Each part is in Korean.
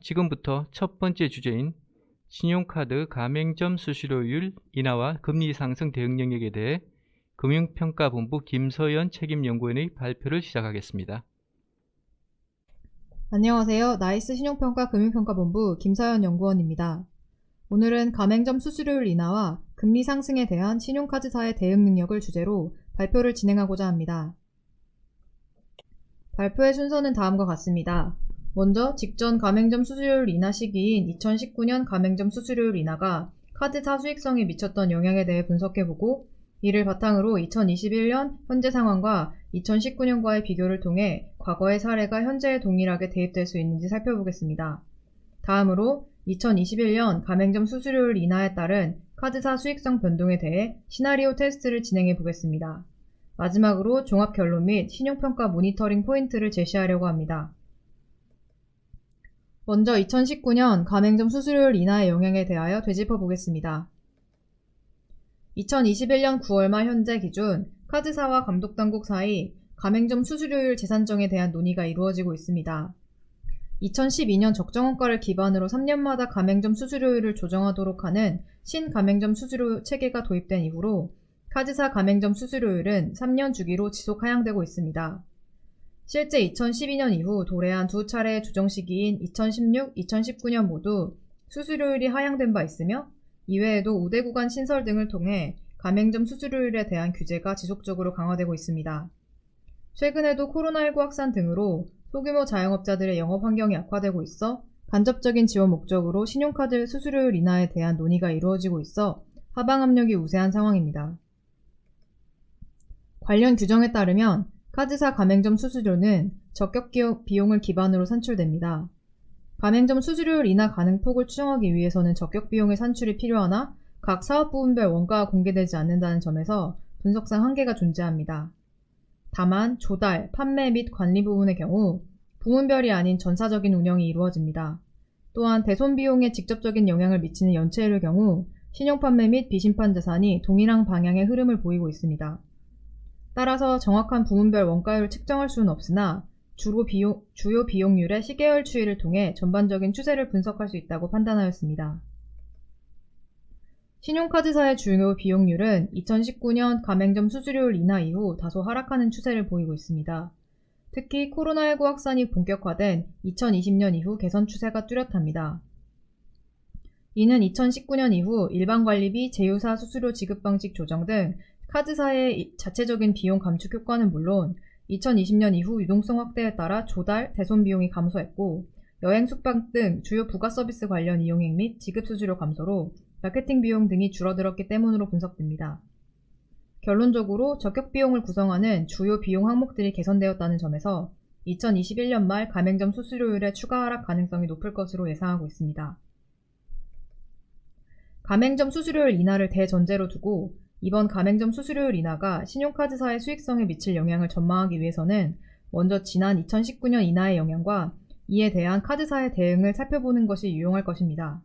지금부터 첫 번째 주제인 신용카드 가맹점 수수료율 인하와 금리 상승 대응 영역에 대해 금융평가본부 김서연 책임연구원의 발표를 시작하겠습니다. 안녕하세요. 나이스 신용평가 금융평가본부 김사연 연구원입니다. 오늘은 가맹점 수수료율 인하와 금리 상승에 대한 신용카드사의 대응 능력을 주제로 발표를 진행하고자 합니다. 발표의 순서는 다음과 같습니다. 먼저 직전 가맹점 수수료율 인하 시기인 2019년 가맹점 수수료율 인하가 카드사 수익성에 미쳤던 영향에 대해 분석해보고 이를 바탕으로 2021년 현재 상황과 2019년과의 비교를 통해 과거의 사례가 현재에 동일하게 대입될 수 있는지 살펴보겠습니다. 다음으로 2021년 가맹점 수수료율 인하에 따른 카드사 수익성 변동에 대해 시나리오 테스트를 진행해 보겠습니다. 마지막으로 종합 결론 및 신용평가 모니터링 포인트를 제시하려고 합니다. 먼저 2019년 가맹점 수수료율 인하의 영향에 대하여 되짚어 보겠습니다. 2021년 9월 말 현재 기준 카드사와 감독당국 사이 가맹점 수수료율 재산정에 대한 논의가 이루어지고 있습니다. 2012년 적정원가를 기반으로 3년마다 가맹점 수수료율을 조정하도록 하는 신가맹점 수수료 체계가 도입된 이후로 카드사 가맹점 수수료율은 3년 주기로 지속 하향되고 있습니다. 실제 2012년 이후 도래한 두 차례의 조정 시기인 2016, 2019년 모두 수수료율이 하향된 바 있으며 이외에도 우대 구간 신설 등을 통해 가맹점 수수료율에 대한 규제가 지속적으로 강화되고 있습니다. 최근에도 코로나19 확산 등으로 소규모 자영업자들의 영업 환경이 악화되고 있어 간접적인 지원 목적으로 신용카드 수수료율 인하에 대한 논의가 이루어지고 있어 하방 압력이 우세한 상황입니다. 관련 규정에 따르면 카드사 가맹점 수수료는 적격 비용을 기반으로 산출됩니다. 가맹점 수수료율 인하 가능 폭을 추정하기 위해서는 적격 비용의 산출이 필요하나 각 사업 부분별 원가가 공개되지 않는다는 점에서 분석상 한계가 존재합니다. 다만 조달, 판매 및 관리 부분의 경우 부문별이 아닌 전사적인 운영이 이루어집니다. 또한 대손 비용에 직접적인 영향을 미치는 연체율의 경우 신용 판매 및 비심판 자산이 동일한 방향의 흐름을 보이고 있습니다. 따라서 정확한 부문별 원가율을 측정할 수는 없으나 주로 비용, 주요 비용률의 시계열 추이를 통해 전반적인 추세를 분석할 수 있다고 판단하였습니다. 신용카드사의 주요 비용률은 2019년 가맹점 수수료율 인하 이후 다소 하락하는 추세를 보이고 있습니다. 특히 코로나19 확산이 본격화된 2020년 이후 개선 추세가 뚜렷합니다. 이는 2019년 이후 일반 관리비, 제휴사 수수료 지급 방식 조정 등 카드사의 자체적인 비용 감축 효과는 물론 2020년 이후 유동성 확대에 따라 조달, 대손 비용이 감소했고 여행 숙박 등 주요 부가 서비스 관련 이용액 및 지급 수수료 감소로 마케팅 비용 등이 줄어들었기 때문으로 분석됩니다. 결론적으로 적격 비용을 구성하는 주요 비용 항목들이 개선되었다는 점에서 2021년 말 가맹점 수수료율의 추가 하락 가능성이 높을 것으로 예상하고 있습니다. 가맹점 수수료율 인하를 대전제로 두고 이번 가맹점 수수료율 인하가 신용카드사의 수익성에 미칠 영향을 전망하기 위해서는 먼저 지난 2019년 인하의 영향과 이에 대한 카드사의 대응을 살펴보는 것이 유용할 것입니다.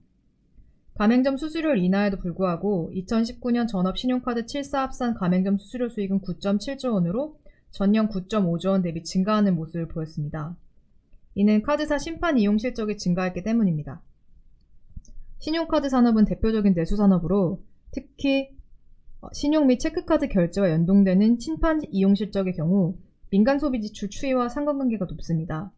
가맹점 수수료율 인하에도 불구하고 2019년 전업 신용카드 7사 합산 가맹점 수수료 수익은 9.7조 원으로 전년 9.5조 원 대비 증가하는 모습을 보였습니다. 이는 카드사 심판 이용 실적이 증가했기 때문입니다. 신용카드 산업은 대표적인 내수 산업으로 특히 신용 및 체크카드 결제와 연동되는 심판 이용 실적의 경우 민간 소비 지출 추이와 상관관계가 높습니다.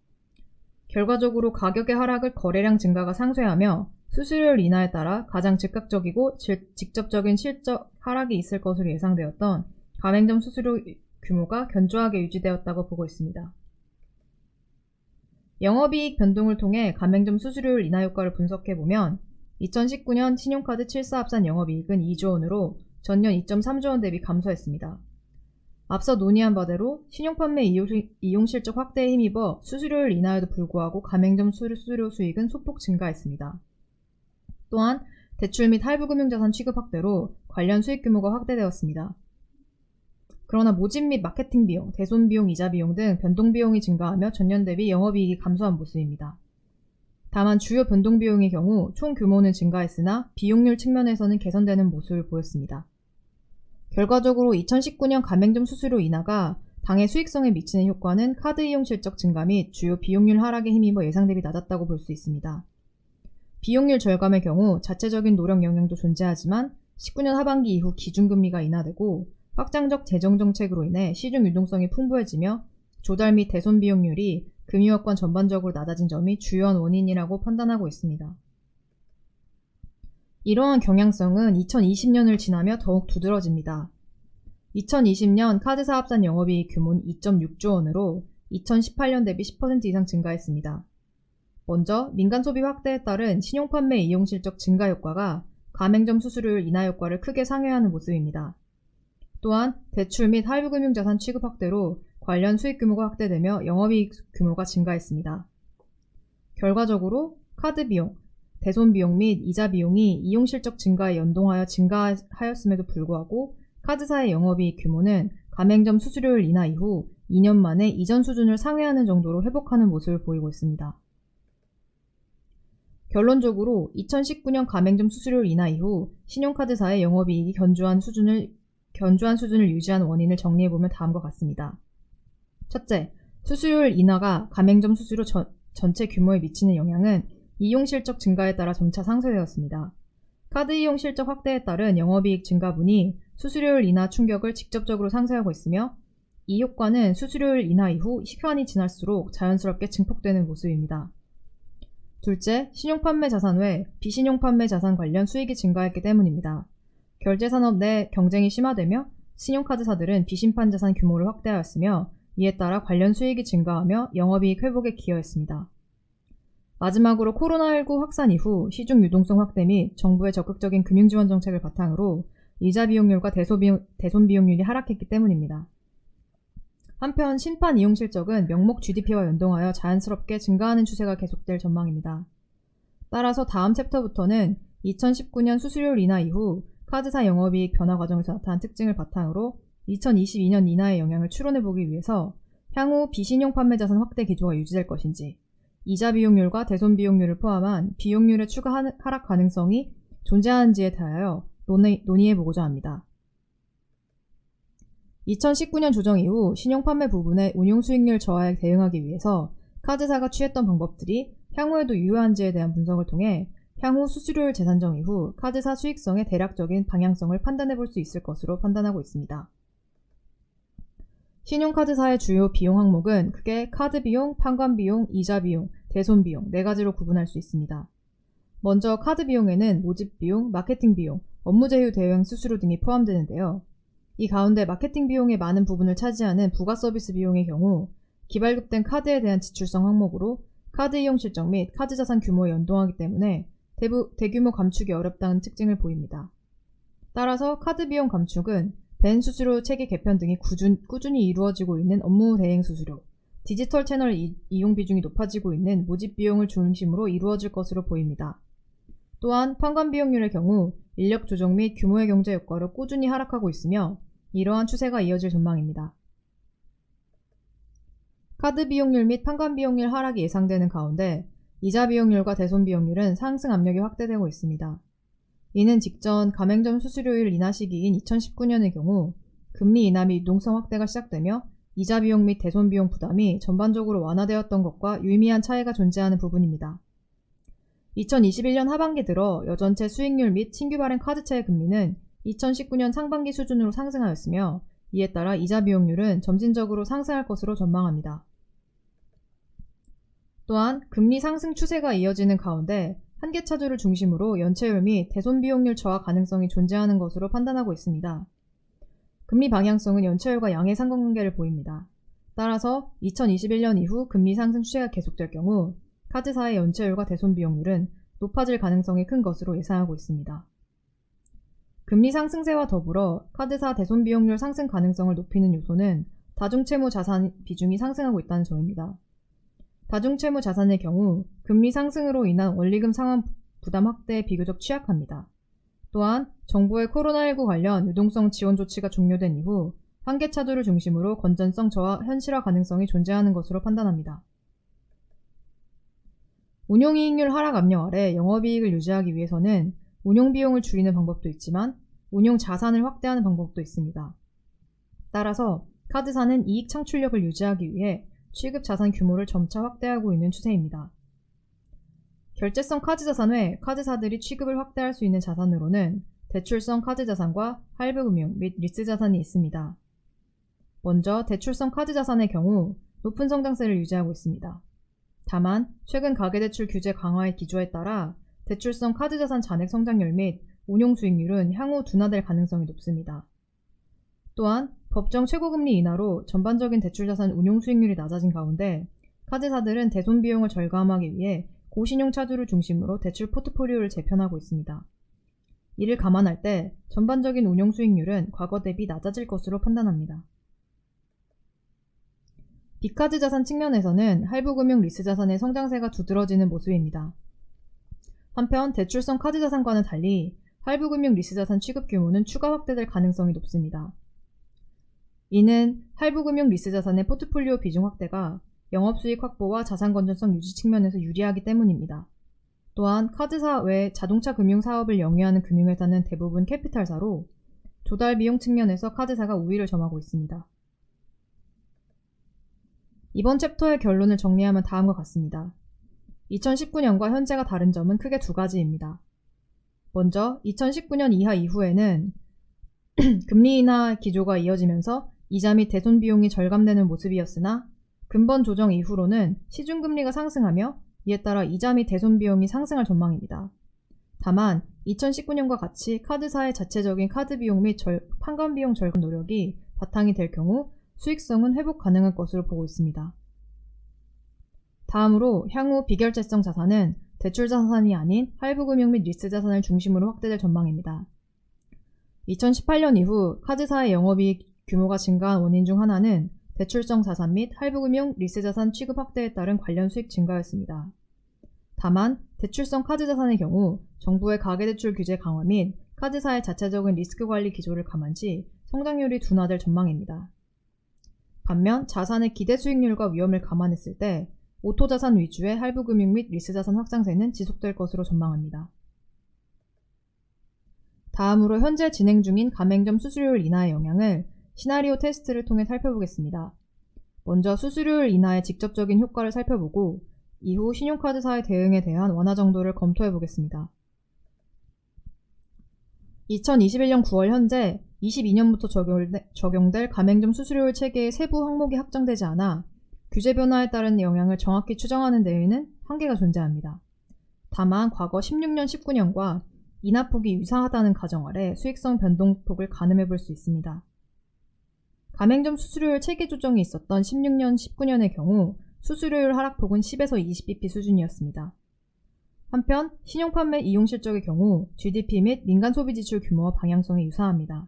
결과적으로 가격의 하락을 거래량 증가가 상쇄하며 수수료율 인하에 따라 가장 즉각적이고 직접적인 실적 하락이 있을 것으로 예상되었던 가맹점 수수료 규모가 견조하게 유지되었다고 보고 있습니다. 영업이익 변동을 통해 가맹점 수수료율 인하 효과를 분석해 보면 2019년 신용카드 7사 합산 영업이익은 2조 원으로 전년 2.3조 원 대비 감소했습니다. 앞서 논의한 바대로 신용판매 이용 실적 확대에 힘입어 수수료율 인하에도 불구하고 가맹점 수수료 수익은 소폭 증가했습니다. 또한 대출 및 할부금융자산 취급 확대로 관련 수익 규모가 확대되었습니다. 그러나 모집 및 마케팅 비용, 대손 비용, 이자 비용 등 변동 비용이 증가하며 전년 대비 영업이익이 감소한 모습입니다. 다만 주요 변동 비용의 경우 총 규모는 증가했으나 비용률 측면에서는 개선되는 모습을 보였습니다. 결과적으로 2019년 가맹점 수수료 인하가 당의 수익성에 미치는 효과는 카드 이용 실적 증가 및 주요 비용률 하락에 힘입어 예상 대비 낮았다고 볼 수 있습니다. 비용률 절감의 경우 자체적인 노력 영향도 존재하지만 19년 하반기 이후 기준금리가 인하되고 확장적 재정 정책으로 인해 시중 유동성이 풍부해지며 조달 및 대손 비용률이 금융업권 전반적으로 낮아진 점이 주요한 원인이라고 판단하고 있습니다. 이러한 경향성은 2020년을 지나며 더욱 두드러집니다. 2020년 카드사 합산 영업이익 규모는 2.6조 원으로 2018년 대비 10% 이상 증가했습니다. 먼저 민간 소비 확대에 따른 신용 판매 이용 실적 증가 효과가 가맹점 수수료율 인하 효과를 크게 상회하는 모습입니다. 또한 대출 및 할부 금융 자산 취급 확대로 관련 수익 규모가 확대되며 영업이익 규모가 증가했습니다. 결과적으로 카드 비용, 대손 비용 및 이자 비용이 이용 실적 증가에 연동하여 증가하였음에도 불구하고 카드사의 영업이익 규모는 가맹점 수수료율 인하 이후 2년 만에 이전 수준을 상회하는 정도로 회복하는 모습을 보이고 있습니다. 결론적으로 2019년 가맹점 수수료율 인하 이후 신용카드사의 영업이익이 견조한 수준을 견조한 수준을 유지한 원인을 정리해 보면 다음과 같습니다. 첫째, 수수료율 인하가 가맹점 수수료 전, 전체 규모에 미치는 영향은 이용 실적 증가에 따라 점차 상쇄되었습니다. 카드 이용 실적 확대에 따른 영업이익 증가분이 수수료율 인하 충격을 직접적으로 상쇄하고 있으며 이 효과는 수수료율 인하 이후 시간이 지날수록 자연스럽게 증폭되는 모습입니다. 둘째, 신용판매 자산 외 비신용판매 자산 관련 수익이 증가했기 때문입니다. 결제산업 내 경쟁이 심화되며 신용카드사들은 비신판 자산 규모를 확대하였으며 이에 따라 관련 수익이 증가하며 영업이익 회복에 기여했습니다. 마지막으로 코로나19 확산 이후 시중 유동성 확대 및 정부의 적극적인 금융 지원 정책을 바탕으로 이자 비용률과 대소비용, 대손 비용률이 하락했기 때문입니다. 한편 신판 이용 실적은 명목 GDP와 연동하여 자연스럽게 증가하는 추세가 계속될 전망입니다. 따라서 다음 챕터부터는 2019년 수수료율 인하 이후 카드사 영업이익 변화 과정에서 나타난 특징을 바탕으로 2022년 인하의 영향을 추론해보기 위해서 향후 비신용 판매 자산 확대 기조가 유지될 것인지, 이자 비용률과 대손 비용률을 포함한 비용률의 추가 하락 가능성이 존재하는지에 대하여 논의, 논의해보고자 합니다. 2019년 조정 이후 신용 판매 부분의 운용 수익률 저하에 대응하기 위해서 카드사가 취했던 방법들이 향후에도 유효한지에 대한 분석을 통해 향후 수수료율 재산정 이후 카드사 수익성의 대략적인 방향성을 판단해 볼 수 있을 것으로 판단하고 있습니다. 신용카드사의 주요 비용 항목은 크게 카드 비용, 판관 비용, 이자 비용, 대손 비용 네 가지로 구분할 수 있습니다. 먼저 카드 비용에는 모집 비용, 마케팅 비용, 업무 제휴 대행 수수료 등이 포함되는데요. 이 가운데 마케팅 비용의 많은 부분을 차지하는 부가 서비스 비용의 경우 기발급된 카드에 대한 지출성 항목으로 카드 이용 실적 및 카드 자산 규모에 연동하기 때문에 대부, 대규모 감축이 어렵다는 특징을 보입니다. 따라서 카드 비용 감축은 벤 수수료 체계 개편 등이 꾸준, 꾸준히 이루어지고 있는 업무 대행 수수료, 디지털 채널 이, 이용 비중이 높아지고 있는 모집 비용을 중심으로 이루어질 것으로 보입니다. 또한 판관 비용률의 경우 인력 조정 및 규모의 경제 효과로 꾸준히 하락하고 있으며 이러한 추세가 이어질 전망입니다. 카드 비용률 및 판관 비용률 하락이 예상되는 가운데 이자 비용률과 대손 비용률은 상승 압력이 확대되고 있습니다. 이는 직전 가맹점 수수료율 인하 시기인 2019년의 경우 금리 인하 및 유동성 확대가 시작되며 이자 비용 및 대손 비용 부담이 전반적으로 완화되었던 것과 유의미한 차이가 존재하는 부분입니다. 2021년 하반기 들어 여전체 수익률 및 신규 발행 카드채의 금리는 2019년 상반기 수준으로 상승하였으며 이에 따라 이자 비용률은 점진적으로 상승할 것으로 전망합니다. 또한 금리 상승 추세가 이어지는 가운데 한계 차주를 중심으로 연체율 및 대손 비용률 저하 가능성이 존재하는 것으로 판단하고 있습니다. 금리 방향성은 연체율과 양의 상관관계를 보입니다. 따라서 2021년 이후 금리 상승 추세가 계속될 경우 카드사의 연체율과 대손 비용률은 높아질 가능성이 큰 것으로 예상하고 있습니다. 금리 상승세와 더불어 카드사 대손 비용률 상승 가능성을 높이는 요소는 다중채무 자산 비중이 상승하고 있다는 점입니다. 다중채무 자산의 경우 금리 상승으로 인한 원리금 상환 부담 확대에 비교적 취약합니다. 또한 정부의 코로나19 관련 유동성 지원 조치가 종료된 이후 한계 차주를 중심으로 건전성 저하 현실화 가능성이 존재하는 것으로 판단합니다. 운용이익률 하락 압력 아래 영업이익을 유지하기 위해서는 운용비용을 줄이는 방법도 있지만 운용 자산을 확대하는 방법도 있습니다. 따라서 카드사는 이익 창출력을 유지하기 위해 취급 자산 규모를 점차 확대하고 있는 추세입니다. 결제성 카드 자산 외 카드사들이 취급을 확대할 수 있는 자산으로는 대출성 카드 자산과 할부금융 및 리스 자산이 있습니다. 먼저 대출성 카드 자산의 경우 높은 성장세를 유지하고 있습니다. 다만 최근 가계대출 규제 강화의 기조에 따라 대출성 카드 자산 잔액 성장률 및 운용 수익률은 향후 둔화될 가능성이 높습니다. 또한 법정 최고금리 인하로 전반적인 대출 자산 운용 수익률이 낮아진 가운데 카드사들은 대손 비용을 절감하기 위해 고신용 차주를 중심으로 대출 포트폴리오를 재편하고 있습니다. 이를 감안할 때 전반적인 운용 수익률은 과거 대비 낮아질 것으로 판단합니다. 비카드 자산 측면에서는 할부금융 리스 자산의 성장세가 두드러지는 모습입니다. 한편 대출성 카드 자산과는 달리 할부금융 리스 자산 취급 규모는 추가 확대될 가능성이 높습니다. 이는 할부금융 리스 자산의 포트폴리오 비중 확대가 영업수익 확보와 자산 건전성 유지 측면에서 유리하기 때문입니다. 또한 카드사 외 자동차 금융 사업을 영위하는 금융회사는 대부분 캐피탈사로 조달 비용 측면에서 카드사가 우위를 점하고 있습니다. 이번 챕터의 결론을 정리하면 다음과 같습니다. 2019년과 현재가 다른 점은 크게 두 가지입니다. 먼저 2019년 이하 이후에는 금리 인하 기조가 이어지면서 이자 및 대손 비용이 절감되는 모습이었으나 근본 조정 이후로는 시중금리가 상승하며 이에 따라 이자 및 대손 비용이 상승할 전망입니다. 다만 2019년과 같이 카드사의 자체적인 카드 비용 및 절, 판관 비용 절감 노력이 바탕이 될 경우 수익성은 회복 가능할 것으로 보고 있습니다. 다음으로 향후 비결제성 자산은 대출 자산이 아닌 할부금융 및 리스 자산을 중심으로 확대될 전망입니다. 2018년 이후 카드사의 영업이익 규모가 증가한 원인 중 하나는 대출성 자산 및 할부금융 리스 자산 취급 확대에 따른 관련 수익 증가였습니다. 다만 대출성 카드 자산의 경우 정부의 가계대출 규제 강화 및 카드사의 자체적인 리스크 관리 기조를 감안시 성장률이 둔화될 전망입니다. 반면 자산의 기대 수익률과 위험을 감안했을 때 오토 자산 위주의 할부 금융 및 리스 자산 확장세는 지속될 것으로 전망합니다. 다음으로 현재 진행 중인 가맹점 수수료율 인하의 영향을 시나리오 테스트를 통해 살펴보겠습니다. 먼저 수수료율 인하의 직접적인 효과를 살펴보고 이후 신용카드사의 대응에 대한 완화 정도를 검토해 보겠습니다. 2021년 9월 현재 22년부터 적용될 가맹점 수수료율 체계의 세부 항목이 확정되지 않아 규제 변화에 따른 영향을 정확히 추정하는 데에는 한계가 존재합니다. 다만 과거 16년, 19년과 인하폭이 유사하다는 가정 아래 수익성 변동폭을 가늠해 볼 수 있습니다. 가맹점 수수료율 체계 조정이 있었던 16년, 19년의 경우 수수료율 하락폭은 10에서 20bp 수준이었습니다. 한편 신용판매 이용 실적의 경우 GDP 및 민간 소비 지출 규모와 방향성이 유사합니다.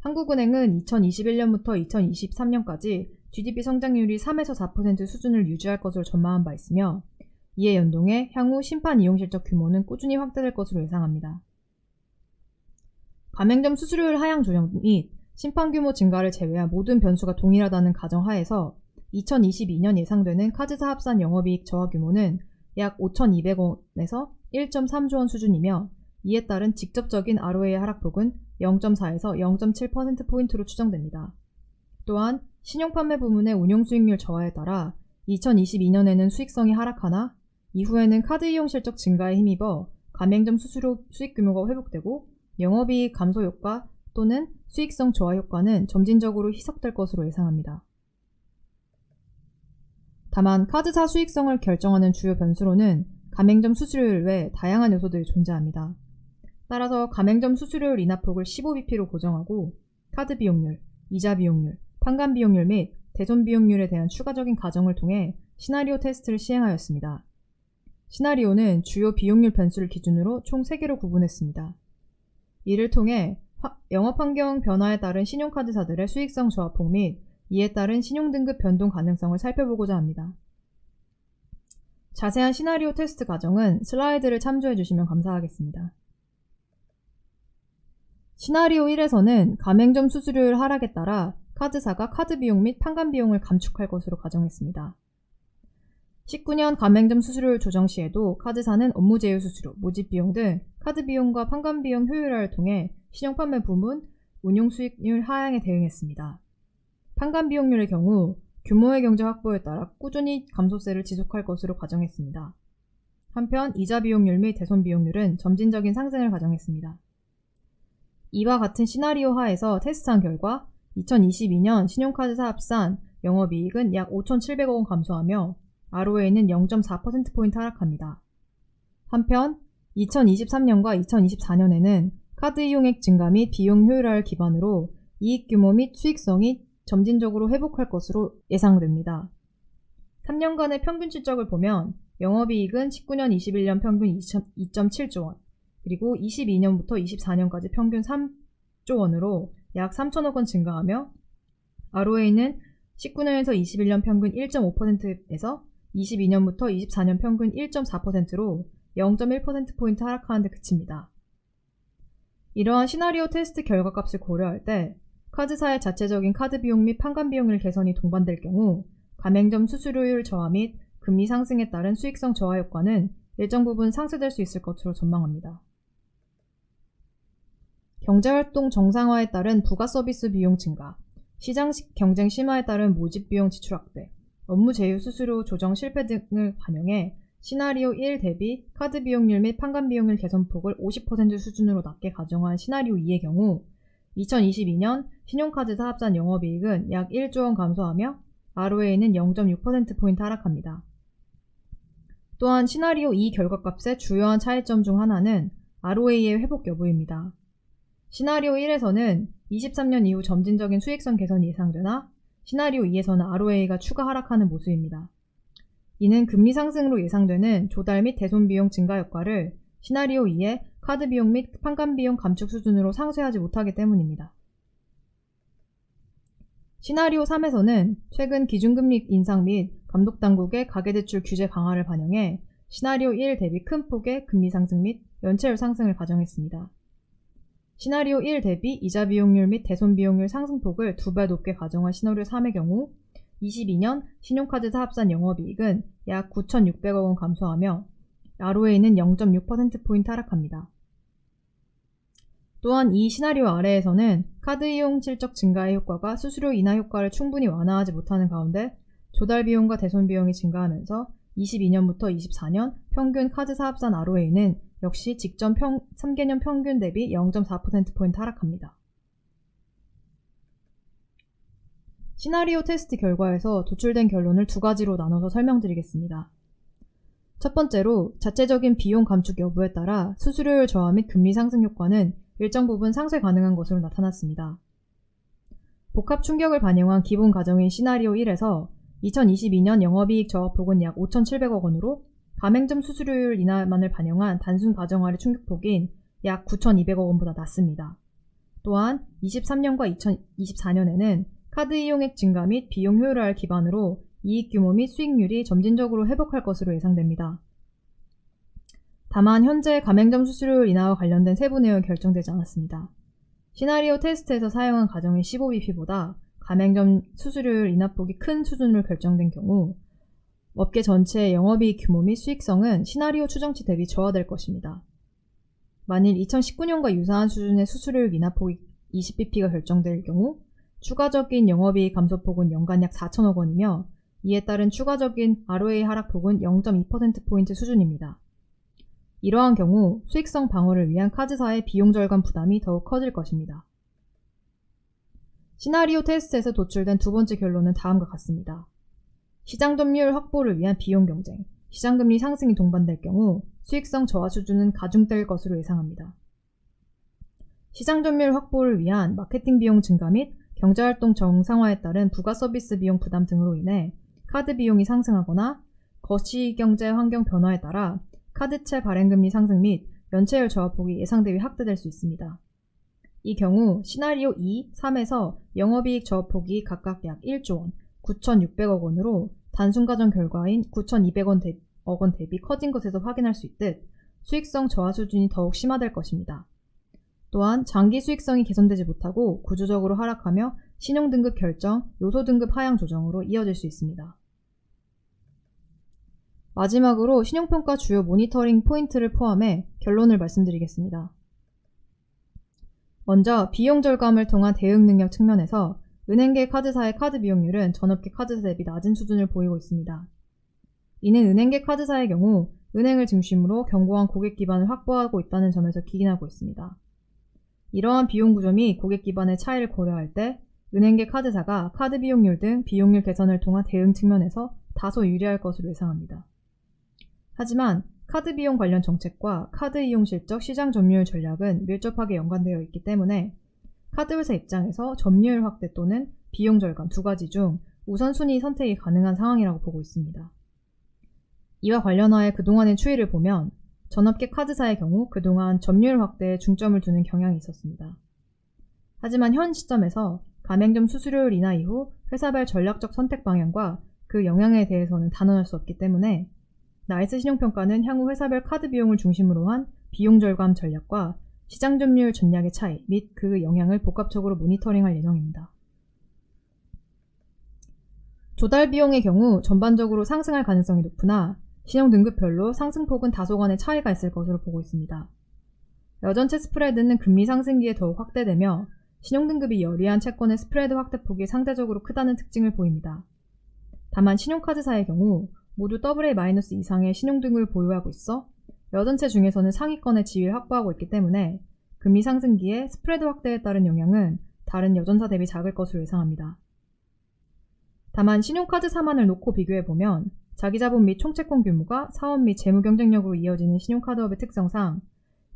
한국은행은 2021년부터 2023년까지 GDP 성장률이 3에서 4% 수준을 유지할 것으로 전망한 바 있으며 이에 연동해 향후 심판 이용 실적 규모는 꾸준히 확대될 것으로 예상합니다. 가맹점 수수료율 하향 조정 및 심판 규모 증가를 제외한 모든 변수가 동일하다는 가정 하에서 2022년 예상되는 카드사 합산 영업이익 저하 규모는 약 5,200원에서 1.3조 원 수준이며 이에 따른 직접적인 ROA 하락폭은 0.4에서 0.7%포인트로 추정됩니다. 또한 신용판매 부문의 운용 수익률 저하에 따라 2022년에는 수익성이 하락하나 이후에는 카드 이용 실적 증가에 힘입어 가맹점 수수료 수익 규모가 회복되고 영업이익 감소 효과 또는 수익성 저하 효과는 점진적으로 희석될 것으로 예상합니다. 다만 카드사 수익성을 결정하는 주요 변수로는 가맹점 수수료율 외 다양한 요소들이 존재합니다. 따라서 가맹점 수수료율 인하폭을 15bp로 고정하고 카드 비용률, 이자 비용률, 판관 비용률 및 대손 비용률에 대한 추가적인 가정을 통해 시나리오 테스트를 시행하였습니다. 시나리오는 주요 비용률 변수를 기준으로 총 3개로 구분했습니다. 이를 통해 영업 환경 변화에 따른 신용카드사들의 수익성 저하폭 및 이에 따른 신용등급 변동 가능성을 살펴보고자 합니다. 자세한 시나리오 테스트 과정은 슬라이드를 참조해 주시면 감사하겠습니다. 시나리오 1에서는 가맹점 수수료율 하락에 따라 카드사가 카드 비용 및 판관 비용을 감축할 것으로 가정했습니다. 19년 가맹점 수수료율 조정 시에도 카드사는 업무 제휴 수수료, 모집 비용 등 카드 비용과 판관 비용 효율화를 통해 신용 판매 부문 운용 수익률 하향에 대응했습니다. 판관 비용률의 경우 규모의 경제 확보에 따라 꾸준히 감소세를 지속할 것으로 가정했습니다. 한편 이자 비용률 및 대손 비용률은 점진적인 상승을 가정했습니다. 이와 같은 시나리오 하에서 테스트한 결과 2022년 신용카드 사업산 영업이익은 약 5,700억 원 감소하며 ROA는 0.4%포인트 하락합니다. 한편 2023년과 2024년에는 카드 이용액 증가 및 비용 효율화를 기반으로 이익 규모 및 수익성이 점진적으로 회복할 것으로 예상됩니다. 3년간의 평균 실적을 보면 영업이익은 19년 21년 평균 2.7조 원, 그리고 22년부터 24년까지 평균 3조 원으로 약 3천억 원 증가하며 ROA는 19년에서 21년 평균 1.5%에서 22년부터 24년 평균 1.4%로 0.1%포인트 하락하는 데 그칩니다. 이러한 시나리오 테스트 결과값을 고려할 때 카드사의 자체적인 카드 비용 및 판관 비용률 개선이 동반될 경우 가맹점 수수료율 저하 및 금리 상승에 따른 수익성 저하 효과는 일정 부분 상쇄될 수 있을 것으로 전망합니다. 경제활동 정상화에 따른 부가 서비스 비용 증가, 시장 경쟁 심화에 따른 모집 비용 지출 확대, 업무 제휴 수수료 조정 실패 등을 반영해 시나리오 1 대비 카드 비용률 및 판관 비용률 개선폭을 50% 수준으로 낮게 가정한 시나리오 2의 경우 2022년 신용카드사 합산 영업이익은 약 1조 원 감소하며 ROA는 0.6%포인트 하락합니다. 또한 시나리오 2 결과값의 주요한 차이점 중 하나는 ROA의 회복 여부입니다. 시나리오 1에서는 23년 이후 점진적인 수익성 개선이 예상되나 시나리오 2에서는 ROA가 추가 하락하는 모습입니다. 이는 금리 상승으로 예상되는 조달 및 대손 비용 증가 효과를 시나리오 2의 카드 비용 및 판관 비용 감축 수준으로 상쇄하지 못하기 때문입니다. 시나리오 3에서는 최근 기준금리 인상 및 감독당국의 가계대출 규제 강화를 반영해 시나리오 1 대비 큰 폭의 금리 상승 및 연체율 상승을 가정했습니다. 시나리오 1 대비 이자 비용률 및 대손 비용률 상승폭을 두 배 높게 가정한 시나리오 3의 경우 22년 신용카드 사업산 영업이익은 약 9,600억 원 감소하며 ROA는 0.6%포인트 하락합니다. 또한 이 시나리오 아래에서는 카드 이용 실적 증가의 효과가 수수료 인하 효과를 충분히 완화하지 못하는 가운데 조달 비용과 대손 비용이 증가하면서 22년부터 24년 평균 카드 사업산 ROA는 역시 직전 평, 3개년 평균 대비 0.4%포인트 하락합니다. 시나리오 테스트 결과에서 도출된 결론을 두 가지로 나눠서 설명드리겠습니다. 첫 번째로 자체적인 비용 감축 여부에 따라 수수료율 저하 및 금리 상승 효과는 일정 부분 상쇄 가능한 것으로 나타났습니다. 복합 충격을 반영한 기본 가정인 시나리오 1에서 2022년 영업이익 저하폭은 약 5,700억 원으로 가맹점 수수료율 인하만을 반영한 단순 가정하의 충격폭인 약 9,200억 원보다 낮습니다. 또한 23년과 2024년에는 카드 이용액 증가 및 비용 효율화를 기반으로 이익 규모 및 수익률이 점진적으로 회복할 것으로 예상됩니다. 다만 현재 가맹점 수수료율 인하와 관련된 세부 내용이 결정되지 않았습니다. 시나리오 테스트에서 사용한 가정의 15bp보다 가맹점 수수료율 인하폭이 큰 수준으로 결정된 경우 업계 전체의 영업이익 규모 및 수익성은 시나리오 추정치 대비 저하될 것입니다. 만일 2019년과 유사한 수준의 수수료율 인하폭이 20bp가 결정될 경우 추가적인 영업이익 감소폭은 연간 약 4천억 원이며 이에 따른 추가적인 ROA 하락폭은 0.2%포인트 수준입니다. 이러한 경우 수익성 방어를 위한 카드사의 비용 절감 부담이 더욱 커질 것입니다. 시나리오 테스트에서 도출된 두 번째 결론은 다음과 같습니다. 시장 점유율 확보를 위한 비용 경쟁, 시장금리 상승이 동반될 경우 수익성 저하 수준은 가중될 것으로 예상합니다. 시장 점유율 확보를 위한 마케팅 비용 증가 및 경제활동 정상화에 따른 부가 서비스 비용 부담 등으로 인해 카드 비용이 상승하거나 거시경제 환경 변화에 따라 카드채 발행금리 상승 및 연체율 저하폭이 예상 대비 확대될 수 있습니다. 이 경우 시나리오 2, 3에서 영업이익 저하폭이 각각 약 1조 원, 9,600억 원으로 단순 가정 결과인 9,200억 대비, 원 대비 커진 것에서 확인할 수 있듯 수익성 저하 수준이 더욱 심화될 것입니다. 또한 장기 수익성이 개선되지 못하고 구조적으로 하락하며 신용등급 결정, 요소등급 하향 조정으로 이어질 수 있습니다. 마지막으로 신용평가 주요 모니터링 포인트를 포함해 결론을 말씀드리겠습니다. 먼저 비용 절감을 통한 대응 능력 측면에서 은행계 카드사의 카드 비용률은 전업계 카드사 대비 낮은 수준을 보이고 있습니다. 이는 은행계 카드사의 경우 은행을 중심으로 견고한 고객 기반을 확보하고 있다는 점에서 기인하고 있습니다. 이러한 비용 구조 및 고객 기반의 차이를 고려할 때 은행계 카드사가 카드 비용률 등 비용률 개선을 통한 대응 측면에서 다소 유리할 것으로 예상합니다. 하지만 카드 비용 관련 정책과 카드 이용 실적 시장 점유율 전략은 밀접하게 연관되어 있기 때문에 카드 회사 입장에서 점유율 확대 또는 비용 절감 두 가지 중 우선순위 선택이 가능한 상황이라고 보고 있습니다. 이와 관련하여 그동안의 추이를 보면 전업계 카드사의 경우 그동안 점유율 확대에 중점을 두는 경향이 있었습니다. 하지만 현 시점에서 가맹점 수수료율 인하 이후 회사별 전략적 선택 방향과 그 영향에 대해서는 단언할 수 없기 때문에 나이스 신용평가는 향후 회사별 카드 비용을 중심으로 한 비용 절감 전략과 시장 점유율 전략의 차이 및 그 영향을 복합적으로 모니터링할 예정입니다. 조달 비용의 경우 전반적으로 상승할 가능성이 높으나 신용 등급별로 상승폭은 다소간의 차이가 있을 것으로 보고 있습니다. 여전체 스프레드는 금리 상승기에 더욱 확대되며 신용 등급이 열이한 채권의 스프레드 확대폭이 상대적으로 크다는 특징을 보입니다. 다만 신용카드사의 경우 모두 AA- 이상의 신용등을 보유하고 있어 여전체 중에서는 상위권의 지위를 확보하고 있기 때문에 금리 상승기에 스프레드 확대에 따른 영향은 다른 여전사 대비 작을 것으로 예상합니다. 다만 신용카드사만을 놓고 비교해보면 자기자본 및 총채권 규모가 사업 및 재무 경쟁력으로 이어지는 신용카드업의 특성상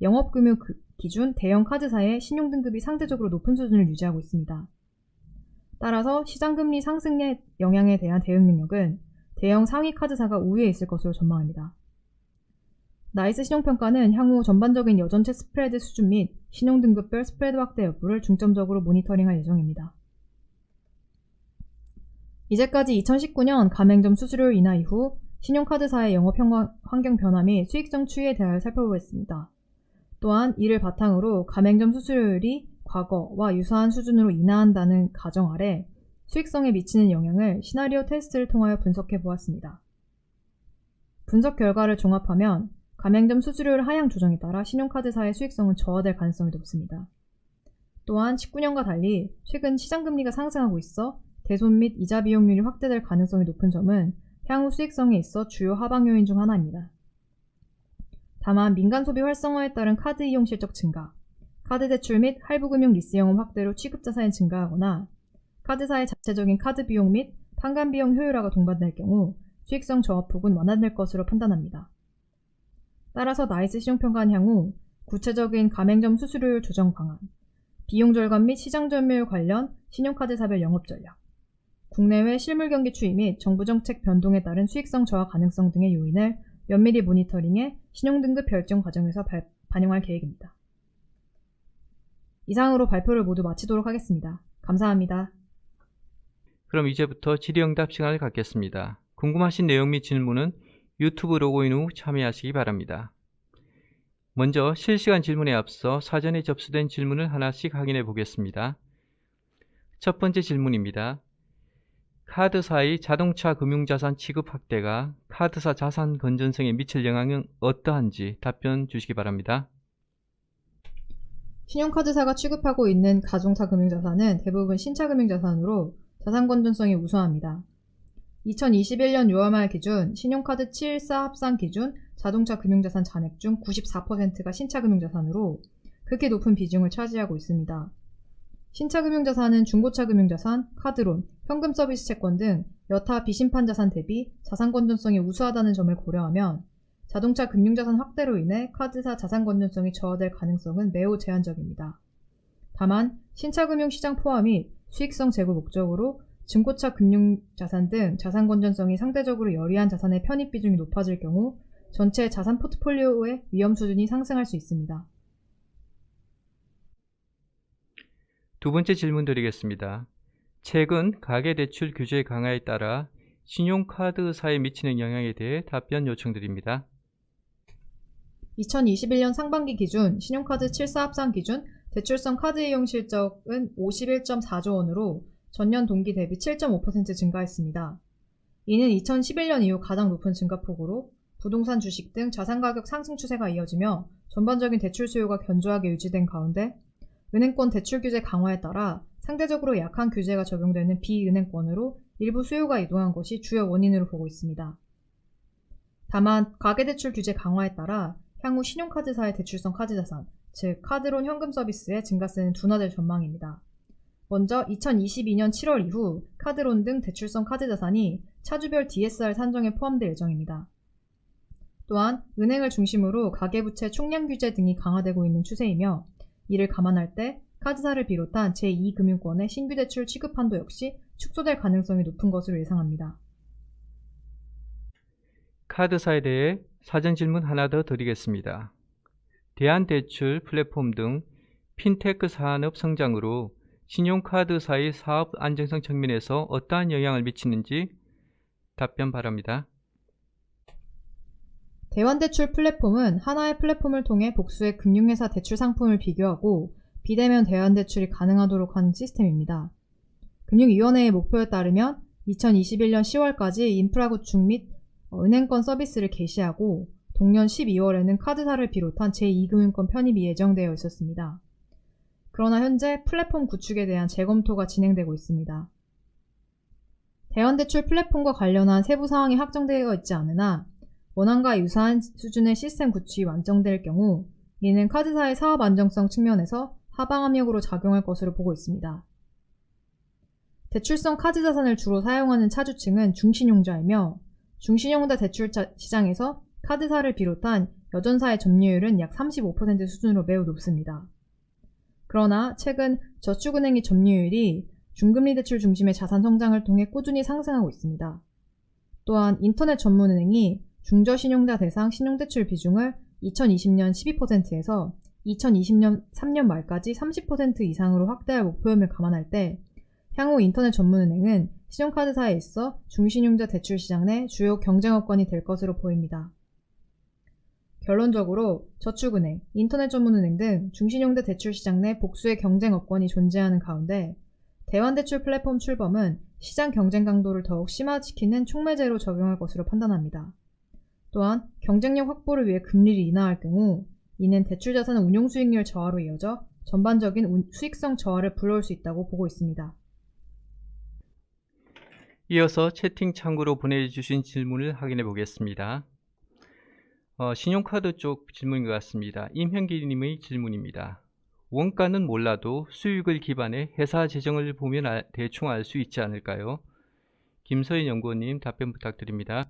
영업금융 그- 기준 대형 카드사의 신용등급이 상대적으로 높은 수준을 유지하고 있습니다. 따라서 시장금리 상승의 영향에 대한 대응 능력은 대형 상위 카드사가 우위에 있을 것으로 전망합니다. 나이스 신용평가는 향후 전반적인 여전체 스프레드 수준 및 신용등급별 스프레드 확대 여부를 중점적으로 모니터링할 예정입니다. 이제까지 2019년 가맹점 수수료율 인하 이후 신용카드사의 영업 환경 변화 및 수익성 추이에 대하여 살펴보겠습니다. 또한 이를 바탕으로 가맹점 수수료율이 과거와 유사한 수준으로 인하한다는 가정 아래 수익성에 미치는 영향을 시나리오 테스트를 통하여 분석해 보았습니다. 분석 결과를 종합하면 가맹점 수수료율 하향 조정에 따라 신용카드사의 수익성은 저하될 가능성이 높습니다. 또한 19년과 달리 최근 시장금리가 상승하고 있어 대손 및 이자 비용률이 확대될 가능성이 높은 점은 향후 수익성에 있어 주요 하방 요인 중 하나입니다. 다만 민간 소비 활성화에 따른 카드 이용 실적 증가, 카드 대출 및 할부금융 리스 영업 확대로 취급 자산이 증가하거나 카드사의 자체적인 카드 비용 및 판관 비용 효율화가 동반될 경우 수익성 저하폭은 완화될 것으로 판단합니다. 따라서 나이스 신용평가는 향후 구체적인 가맹점 수수료율 조정 방안, 비용 절감 및 시장 점유율 관련 신용카드사별 영업 전략, 국내외 실물 경기 추이 및 정부 정책 변동에 따른 수익성 저하 가능성 등의 요인을 면밀히 모니터링해 신용등급 결정 과정에서 발- 반영할 계획입니다. 이상으로 발표를 모두 마치도록 하겠습니다. 감사합니다. 그럼 이제부터 질의응답 시간을 갖겠습니다. 궁금하신 내용 및 질문은 유튜브 로그인 후 참여하시기 바랍니다. 먼저 실시간 질문에 앞서 사전에 접수된 질문을 하나씩 확인해 보겠습니다. 첫 번째 질문입니다. 카드사의 자동차 금융자산 취급 확대가 카드사 자산 건전성에 미칠 영향은 어떠한지 답변 주시기 바랍니다. 신용카드사가 취급하고 있는 가중차 금융자산은 대부분 신차 금융자산으로 자산 건전성이 우수합니다. 2021년 6월 말 기준 신용카드 714 합산 기준 자동차 금융자산 잔액 중 94%가 신차 금융자산으로 극히 높은 비중을 차지하고 있습니다. 신차 금융자산은 중고차 금융자산, 카드론, 현금 서비스 채권 등 여타 비심판 자산 대비 자산 건전성이 우수하다는 점을 고려하면 자동차 금융자산 확대로 인해 카드사 자산 건전성이 저하될 가능성은 매우 제한적입니다. 다만 신차 금융 시장 포화 및 수익성 제고 목적으로 중고차 금융자산 등 자산 건전성이 상대적으로 열이한 자산의 편입 비중이 높아질 경우 전체 자산 포트폴리오의 위험 수준이 상승할 수 있습니다. 두 번째 질문 드리겠습니다. 최근 가계대출 규제 강화에 따라 신용카드사에 미치는 영향에 대해 답변 요청드립니다. 2021년 상반기 기준 신용카드 7사 합산 기준 대출성 카드 이용 실적은 51.4조 원으로 전년 동기 대비 7.5% 증가했습니다. 이는 2011년 이후 가장 높은 증가폭으로 부동산 주식 등 자산 가격 상승 추세가 이어지며 전반적인 대출 수요가 견조하게 유지된 가운데 은행권 대출 규제 강화에 따라 상대적으로 약한 규제가 적용되는 비은행권으로 일부 수요가 이동한 것이 주요 원인으로 보고 있습니다. 다만 가계대출 규제 강화에 따라 향후 신용카드사의 대출성 카드자산, 즉 카드론 현금 서비스의 증가세는 둔화될 전망입니다. 먼저 2022년 7월 이후 카드론 등 대출성 카드자산이 차주별 DSR 산정에 포함될 예정입니다. 또한 은행을 중심으로 가계부채 총량 규제 등이 강화되고 있는 추세이며 이를 감안할 때 카드사를 비롯한 제2금융권의 신규 대출 취급 한도 역시 축소될 가능성이 높은 것으로 예상합니다. 카드사에 대해 사전 질문 하나 더 드리겠습니다. 대한대출 플랫폼 등 핀테크 산업 성장으로 신용카드사의 사업 안정성 측면에서 어떠한 영향을 미치는지 답변 바랍니다. 대환대출 플랫폼은 하나의 플랫폼을 통해 복수의 금융회사 대출 상품을 비교하고 비대면 대환대출이 가능하도록 하는 시스템입니다. 금융위원회의 목표에 따르면 2021년 10월까지 인프라 구축 및 은행권 서비스를 개시하고 동년 12월에는 카드사를 비롯한 제2금융권 편입이 예정되어 있었습니다. 그러나 현재 플랫폼 구축에 대한 재검토가 진행되고 있습니다. 대환대출 플랫폼과 관련한 세부 사항이 확정되어 있지 않으나 원안과 유사한 수준의 시스템 구축이 완성될 경우 이는 카드사의 사업 안정성 측면에서 하방 압력으로 작용할 것으로 보고 있습니다. 대출성 카드 자산을 주로 사용하는 차주층은 중신용자이며 중신용자 대출 자- 시장에서 카드사를 비롯한 여전사의 점유율은 약 35% 수준으로 매우 높습니다. 그러나 최근 저축은행의 점유율이 중금리 대출 중심의 자산 성장을 통해 꾸준히 상승하고 있습니다. 또한 인터넷 전문은행이 중저신용자 대상 신용대출 비중을 2020년 12%에서 2020년 3년 말까지 30% 이상으로 확대할 목표임을 감안할 때 향후 인터넷 전문은행은 신용카드사에 있어 중신용자 대출 시장 내 주요 경쟁업권이 될 것으로 보입니다. 결론적으로 저축은행, 인터넷 전문은행 등 중신용자 대출 시장 내 복수의 경쟁업권이 존재하는 가운데 대환대출 플랫폼 출범은 시장 경쟁 강도를 더욱 심화시키는 촉매제로 적용할 것으로 판단합니다. 또한 경쟁력 확보를 위해 금리를 인하할 경우 이는 대출 자산 운용 수익률 저하로 이어져 전반적인 운- 수익성 저하를 불러올 수 있다고 보고 있습니다. 이어서 채팅창으로 보내주신 질문을 확인해 보겠습니다. 어, 신용카드 쪽 질문인 것 같습니다. 임현기님의 질문입니다. 원가는 몰라도 수익을 기반해 회사 재정을 보면 알- 대충 알 수 있지 않을까요? 김서인 연구원님 답변 부탁드립니다.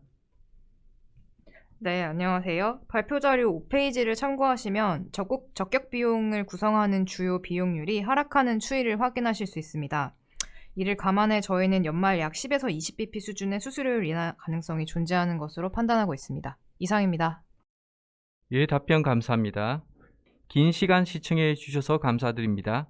네, 안녕하세요. 발표 자료 5페이지를 참고하시면 적국, 적격 비용을 구성하는 주요 비용률이 하락하는 추이를 확인하실 수 있습니다. 이를 감안해 저희는 연말 약 10에서 20bp 수준의 수수료율 인하 가능성이 존재하는 것으로 판단하고 있습니다. 이상입니다. 예, 답변 감사합니다. 긴 시간 시청해 주셔서 감사드립니다.